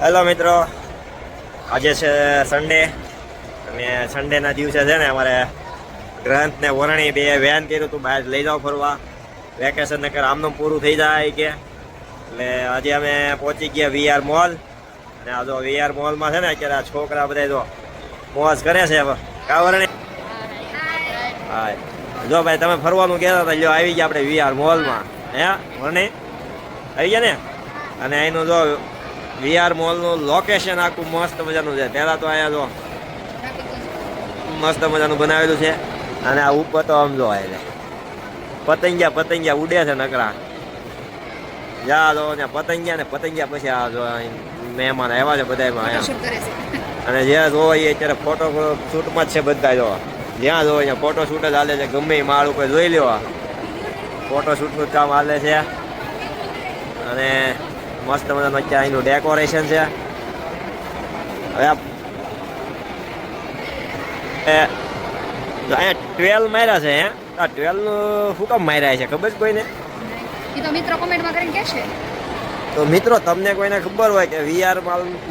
Hello મિત્રો. આજે છે સન્ડે અને સન્ડેના દિવસે છે ને અમારે ગ્રંથને વરણી બે વેન કર્યું હતું, બહાર લઈ જાઓ ફરવા. વેકેશન નકર આમનું પૂરું થઈ જાય કે. એટલે આજે અમે પહોંચી ગયા વીઆર મોલ અને આ જો વીઆર મોલમાં છે ને અત્યારે આ છોકરા બધા જો મોજ કરે છે હવે. કા વરણી? હા જો ભાઈ, તમે ફરવાનું કહેતા હતા જો આવી ગયા આપણે વીઆર મોલમાં હે? વરણી? આવી ગયા ને? અને એનું જો વીઆર મોલનું લોકેશન આખું મસ્ત મજાનું છે. પહેલાં તો અહીંયા જો મસ્ત મજાનું બનાવેલું છે. અને આ ઉપર તો આમ જો એટલે પતંગિયા પતંગિયા ઉડે છે નકરા. જા જો ને પતંગિયા ને પતંગિયા પછી આ જો મહેમાન આવ્યા છે બધા અહીંયા. અને જ્યાં જોવો એ અત્યારે ફોટો શૂટમાં જ છે બધા જો. જ્યાં જોવો અહીંયા ફોટો શૂટ જ હાલે છે. ગમે એ માળ ઉપર જોઈ લ્યો. ફોટો શૂટનું કામ હાલે છે. અને મસ્ત મજાનું અત્યારે અહીંનું ડેકોરેશન છે. હવે એ, અહીંયા ટ્વેલ માર્યા છે હે? આ ટ્વેલ્વનું શું કામ માર્યા છે? ખબર છે કોઈને? તો મિત્રો કોમેન્ટમાં કરીને કહેશે. તો મિત્રો તમને કોઈને ખબર હોય કે વીઆર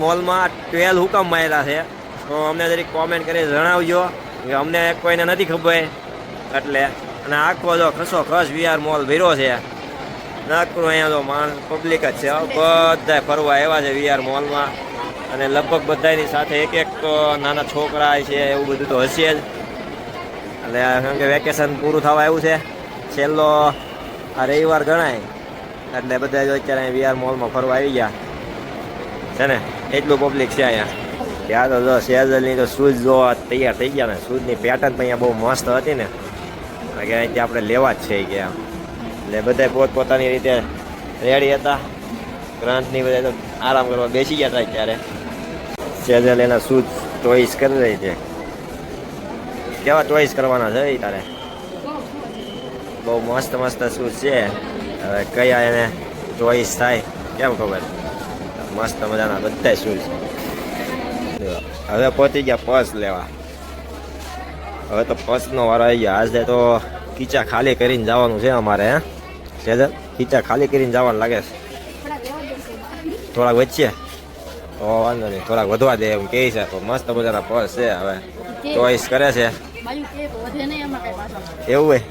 મોલમાં ટ્વેલ્વ હુકમ માર્યા છે? તો અમને જરીક કોમેન્ટ કરી જણાવજો. કે અમને કોઈને નથી ખબર. એટલે અને આખો જો ખસો ખસ વીઆર મોલ ભીરો છે. નાગપુર અહીંયા તો માણસ પબ્લિક જ છે બધા ફરવા એવા છે વીઆર મોલમાં. અને લગભગ બધાની સાથે એક એક તો નાના છોકરા છે, એવું બધું તો હશે જ. એટલે કારણ કે વેકેશન પૂરું થવા આવ્યું છે. છેલ્લો, આ રવિવાર ગણાય. એટલે બધા જો અત્યારે વીઆર મોલમાં ફરવા આવી ગયા. છે ને? એટલું પબ્લિક છે અહીંયા. ત્યાં તો જો સેઝલની તો શૂઝ જોવા તૈયાર થઈ ગયા ને. શૂઝની પેટર્ન પણ અહીંયા બહુ મસ્ત હતી ને. કે અહીંથી આપણે લેવા જ છે કે એટલે બધા પોતપોતાની રીતે રેડી હતા. ગ્રાન્ટની બધા તો આરામ કરવા બેસી ગયા હતા અત્યારે. સેજલ એના શૂઝ ચોઈસ કરી રહી છે. કેવા ચોઈસ કરવાના છે એ તારે? બહુ મસ્ત મસ્ત શૂઝ છે. હવે કયા એને ચોઈસ થાય કેમ ખબર? મસ્ત મજાના બધા શૂઝ હવે પહોંચી ગયા પર્સ લેવા. હવે તો પર્સનો વારો આવી ગયો. આજે તો કીચા ખાલી કરીને જવાનું છે અમારે, હે? સેજલ ખીચા ખાલી કરીને જવાનું લાગે છે. થોડાક વચ્ચે તો વાંધો નહીં. થોડાક વધવા દે એમ કહે છે. તો મસ્ત મજાના પર્સ છે હવે. ચોઈસ કરે છે. એવું હોય?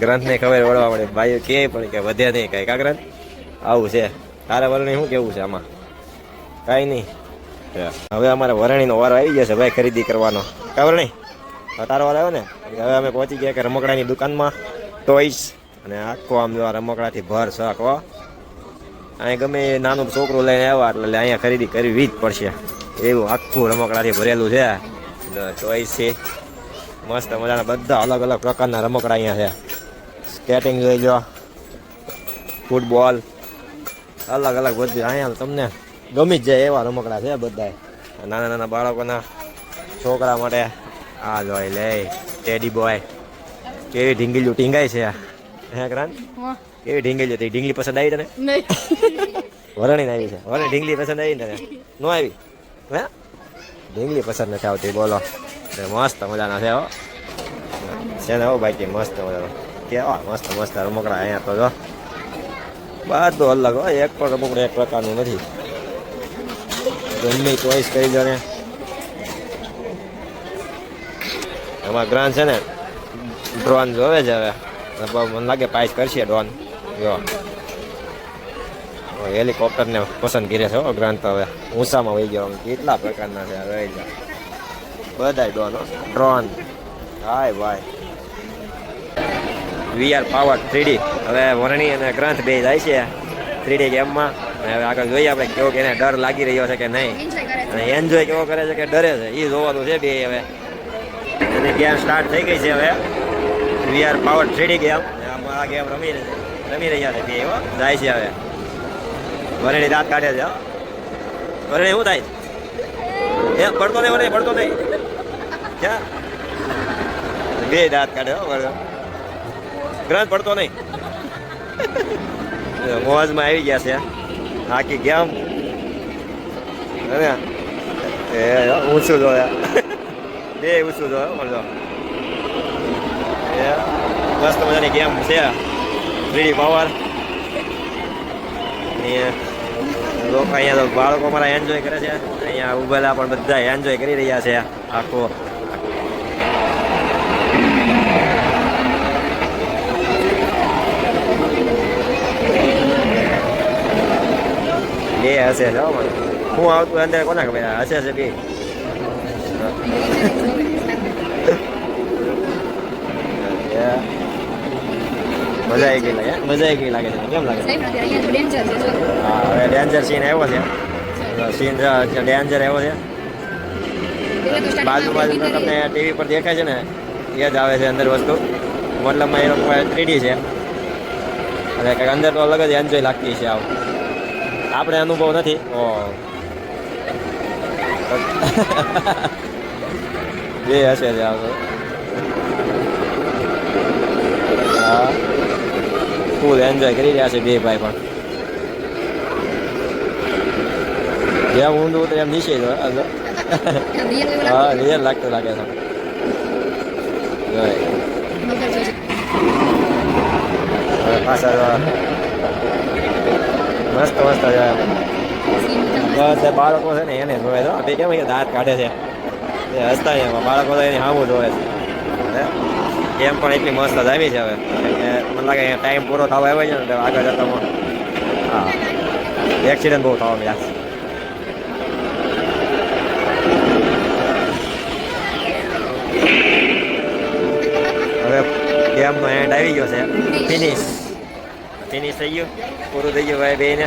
ગ્રંથને ખબર વળવા મળે. ભાઈ કે પણ કે વધે નહીં કઈ કા ગ્રંથ? આવું છે. તારે વરણી શું કેવું છે આમાં? કાંઈ નહીં. હવે અમારે વરણીનો વારો આવી ગયો છે ભાઈ ખરીદી કરવાનો. કા વરણી? તારો વાર આવ્યો ને? હવે અમે પહોંચી ગયા કે રમકડાની દુકાનમાં. ટોઈસ અને આખો આમ જો રમકડાથી ભર શક અહીંયા અહીં ગમે એ નાનું છોકરું લઈને આવ્યા એટલે અહીંયા ખરીદી કરવી જ પડશે. એવું આખું રમકડાથી ભરેલું છે. ચોઈસ છે. મસ્ત મજાના બધા અલગ અલગ પ્રકારના રમકડા અહીંયા છે. સ્કેટિંગ જોઈ લો. ફૂટબોલ અલગ અલગ બધું અહીંયા તમને ગમી જ જાય એવા રમકડા છે બધા નાના નાના બાળકોના છોકરા માટે આ જોઈ લે. ટેડી બોય કેવી ઢીંગીલું ટીંગાય છે હે ક્રાંત કેવી ઢીંગલી હતી? ઢીંગલી પસંદ આવી તને? વરણી આવી છે. વરણી ઢીંગલી પસંદ આવી તને? નો આવી? હે? ઢીંગલી પસંદ નથી આવતી બોલો. મસ્ત મજાના છે હો. છે ને હો બાકી મસ્ત મજાનો. કેવા મસ્ત મસ્ત રમકડા અહીંયા તો જો. બધું અલગ હોય એક પણ રમકડું એક પ્રકારનું નથી. ગમે ચોઈસ કરી દો ને એમાં ગ્રાન્ડ છે ને ડ્રોન જોવે છે હવે. મને લાગે પાઇસ કરશે ડ્રોન જો. હેલિકોપ્ટરને પસંદ કરે છે હો ગ્રાન્ટ હવે. ઊંચામાં વહી ગયો કેટલા પ્રકારના છે રહી ગયા. બધા ડ્રોન ડ્રોન. હાય ભાઈ. વીઆર પાવર થ્રીડી હવે વરણી અને ગ્રંથ બે જાય છે થ્રીડી ગેમમાં. અને હવે આગળ જોઈએ આપણે કેવો કે એને ડર લાગી રહ્યો છે કે નહીં. અને એન્જોય કેવો કરે છે કે ડરે છે. એ જોવાનું છે બે હવે. એની ગેમ સ્ટાર્ટ થઈ ગઈ છે હવે. VR power three D game આ ગેમ રમી રમી રહ્યા છે બે હો. જાય છે હવે. વરણી દાંત કાઢે છે વરણી શું થાય? એ પડતો નહીં, વરણી પડતો નહીં. ક્યાં? બે દાંત કાઢે, હો ગ્રંથ પડતો નહીં. મોજમાં આવી ગયા છે આખી ગેમ એ ઊંચું જોયા. બે ઊંચું જોયો મળજો એ મસ્ત મજાની ગેમ છે. થ્રીડી પાવર લોકો અહીંયા તો બાળકો મારા એન્જોય કરે છે. અહીંયા ઉભેલા પણ બધા એન્જોય કરી રહ્યા છે. આખો. એ હશે છે હું. આવતું અંદર કોના ખબર? હશે છે બે. મજા આવી ગઈ લાગે. મજા આવી ગઈ લાગે છે. કેમ લાગે જો. હા હવે ડેન્જર સીન આવ્યો છે. સીન ડેન્જર આવ્યો છે. બાજુ બાજુ તમને ટીવી પર દેખાય છે ને એ જ આવે છે અંદર વસ્તુ. મતલબમાં એ લોકો થ્રીડી છે. અને કંઈક અંદર તો અલગ જ એન્જોય લાગતી છે આવું. આપણે અનુભવ નથી. ઓ. જે હશે છે આવું. હા. ફૂલ એન્જોય કરી રહ્યા છે બે ભાઈ પણ. જેમ ઊંધું ઉતરે એમ નીચે હા રિયલ લાગતું લાગે છે. પાછા મસ્ત મસ્ત બધા બાળકો છે ને એને જોવે તો તે કેમ દાંત કાઢે છે? એ હસતા એમાં બાળકો તો એની સામું જોવે છે. એમ પણ એટલી મસ્ત જ આવી છે હવે. મને લાગે ટાઈમ પૂરો થવા આવ્યો છે ને આગળ જતા હા એક્સિડન્ટ બહુ થવા મળ્યા છે. હવે ગેમનો એન્ડ આવી ગયો છે. ફિનિશ ફિનિશ થઈ ગયું. પૂરું થઈ ગયું ભાઈ બેને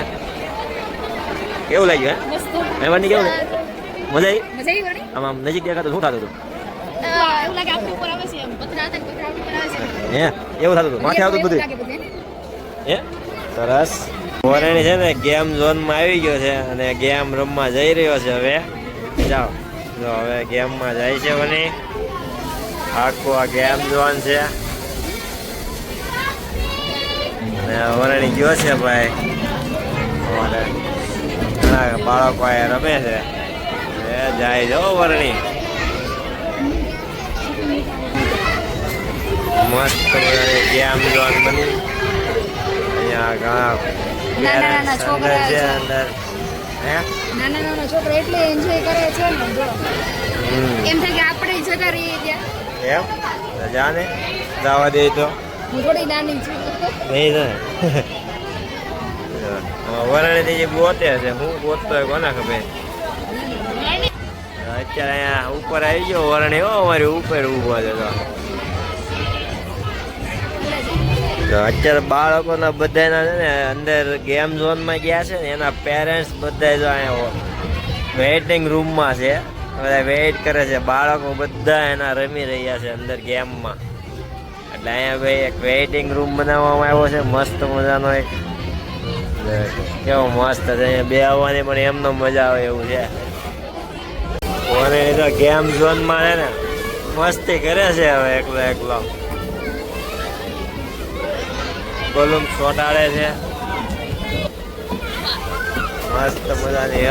કેવું લાગ્યું હે? મહેમાની કેવું મજા આવી. મજા આવી? આમ આમ નજીક દેખાતું શું થતું હતું? એવું લાગે ઉપર હે, એવું થતું હતું. માથે આવતું બધું હે? સરસ. વરણી છે ને, ગેમ ઝોનમાં આવી ગયો છે અને ગેમ રમવા જઈ રહ્યો છે હવે. જાઓ. જો હવે ગેમમાં જાય છે વની આખું આ ગેમ ઝોન છે. અને વરણી ગયો છે ભાઈ. અમારે ઘણા બાળકો રમે છે. જાય જો વરણી. મસ્ત મજાની ગેમ ઝોન બની. અહીંયા ઘણા છોકરા છે. અંદર. હે? નાના નાના છોકરા એટલે એન્જોય કરે છે ને જો. એમ થાય કે આપણે જતા રહીએ ત્યાં. એમ? જાને. જવા દે તો. હું થોડી નાની છું. નહીં ને વરણીથી જે ગોતે છે. હું ગોતતો હોય કોને ખબર? અત્યારે અહીંયા ઉપર આવી ગયો વરણી. હો અમારી ઉપર ઊભો છે તો. અત્યારે બાળકોના બધાના છે ને અંદર ગેમ ઝોનમાં ગયા છે ને એના પેરેન્ટ્સ બધા જો અહીંયા વેઇટિંગ રૂમમાં છે. બધા વેઇટ કરે છે. બાળકો બધા એના રમી રહ્યા છે અંદર ગેમમાં એટલે અહીંયા ભાઈ એક વેઇટિંગ રૂમ બનાવવામાં આવ્યો છે. મસ્ત મજાનો એક. કેવો મસ્ત છે. અહીંયા બે આવવાની પણ એમનો મજા આવે એવું છે. અને તો ગેમ ઝોનમાં છે ને મસ્તી કરે છે હવે એકલો એકલો. બલૂન ચોટાડે છે. મસ્ત મજાની.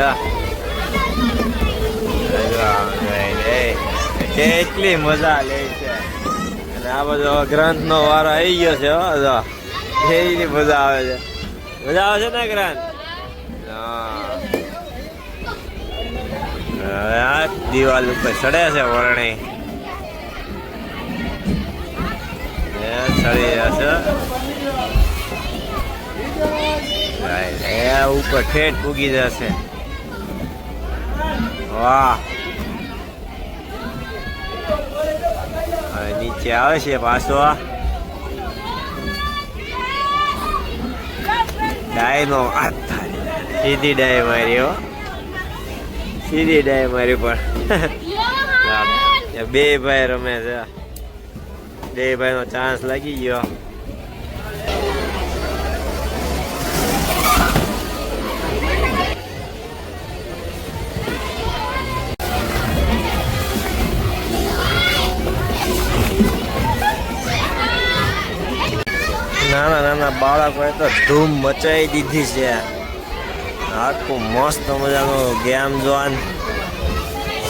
કેટલી મજા લે છે. અને આ બધો ગ્રંથ નો વારો આવી ગયો છે જો મજા આવે છે. મજા આવે છે ને ગ્રંથ? હવે આ દિવાલ ઉપર ચડે છે વરણી. ચડી જશે એ ઉપર ઠેઠ પૂગી જશે. વાહ. નીચે આવે છે પાછો. ડાયનો. સીધી ડાય મારી હો. સીધી ડાય મારી પણ. બે ભાઈ રમે છે. બે ભાઈ નો ચાન્સ લાગી ગયો. બાળકોએ તો ધૂમ મચાવી દીધી છે. આખું મસ્ત મજાનું ગેમ ઝોન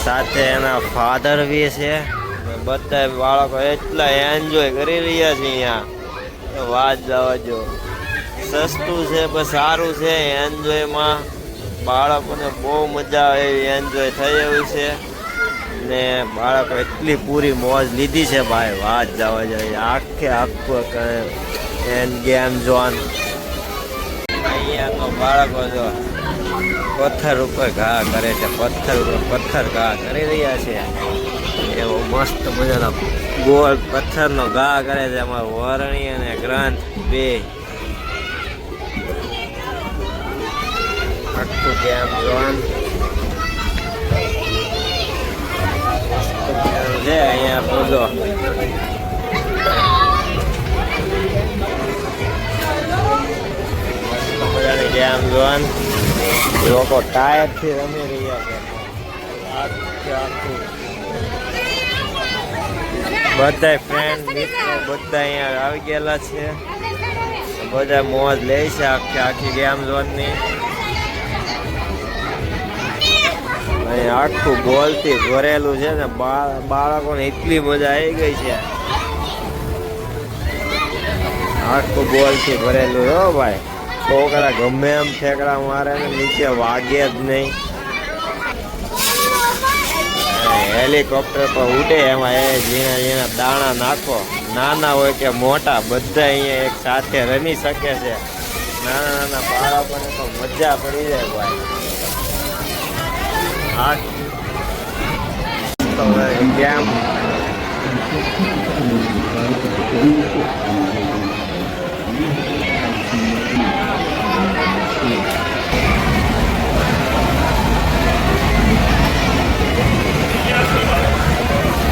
સાથે એના ફાધર બી છે. બધા બાળકો એટલા એન્જોય કરી રહ્યા છે અહીંયા. વાત જવા જો સસ્તું છે પણ સારું છે એન્જોયમાં બાળકોને બહુ મજા આવે એવી એન્જોય થઈ એવું છે. ને બાળકો એટલી પૂરી મોજ લીધી છે ભાઈ. વાત જવા જાય આખે આખું એન ગેમ ઝોન અહીંયા તો બાળકો જો પથ્થર ઉપર ઘા કરે છે, પથ્થર ઉપર પથ્થર ઘા કરી રહ્યા છે. એવો મસ્ત મજાનો ગોળ પથ્થરનો ઘા કરે છે, એમાં વરણી અને ગ્રંથ બે. આખું ગેમ છે, અહીંયા બોલો મજાની ગેમ જોન લોકો ટાયરથી રમી રહ્યા છે બધા ફ્રેન્ડ મિત્રો બધા અહીંયા આવી ગયેલા છે બધા મોજ લે છે આખી આખી ગેમ ઝોનની અહીંયા આખું બોલથી ભરેલું છે ને બાળકોને એટલી મજા આવી ગઈ છે આખું બોલથી ભરેલું હો ભાઈ છોકરા ગમે એમ ઠેકડા મારે ને નીચે વાગે જ નહીં. હેલિકોપ્ટર પર ઉડે, એમાં એ ઝીણા ઝીણા દાણા નાખો. નાના હોય કે મોટા, બધા અહીંયા એક સાથે રમી શકે છે. નાના નાના બાળકોને તો મજા પડી જાય ભાઈ. હા. તો ગેમ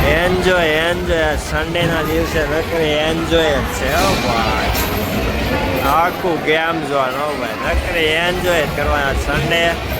એન્જોય એન્જોય સન્ડે ના દિવસે નકરી એન્જોય જ છે, હો ભાઈ. આખું ગેમ જોવાનું ભાઈ. નકરી એન્જોય કરવાના. સન્ડે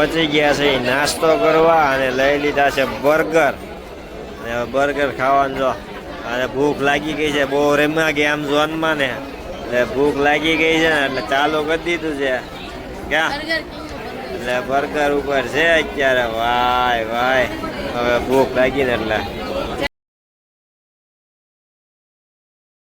પહોંચી ગયા છે નાસ્તો કરવા અને લઈ લીધા છે બર્ગર. અને હવે બર્ગર ખાવાનું જો અને ભૂખ લાગી ગઈ છે બહુ રેમા ગયા આમ ઝોનમાં ને. એટલે ભૂખ લાગી ગઈ છે ને એટલે ચાલુ કરી દીધું છે. ક્યાં? એટલે બર્ગર ઉપર છે અત્યારે. વાય વાય. હવે ભૂખ લાગી ને એટલે.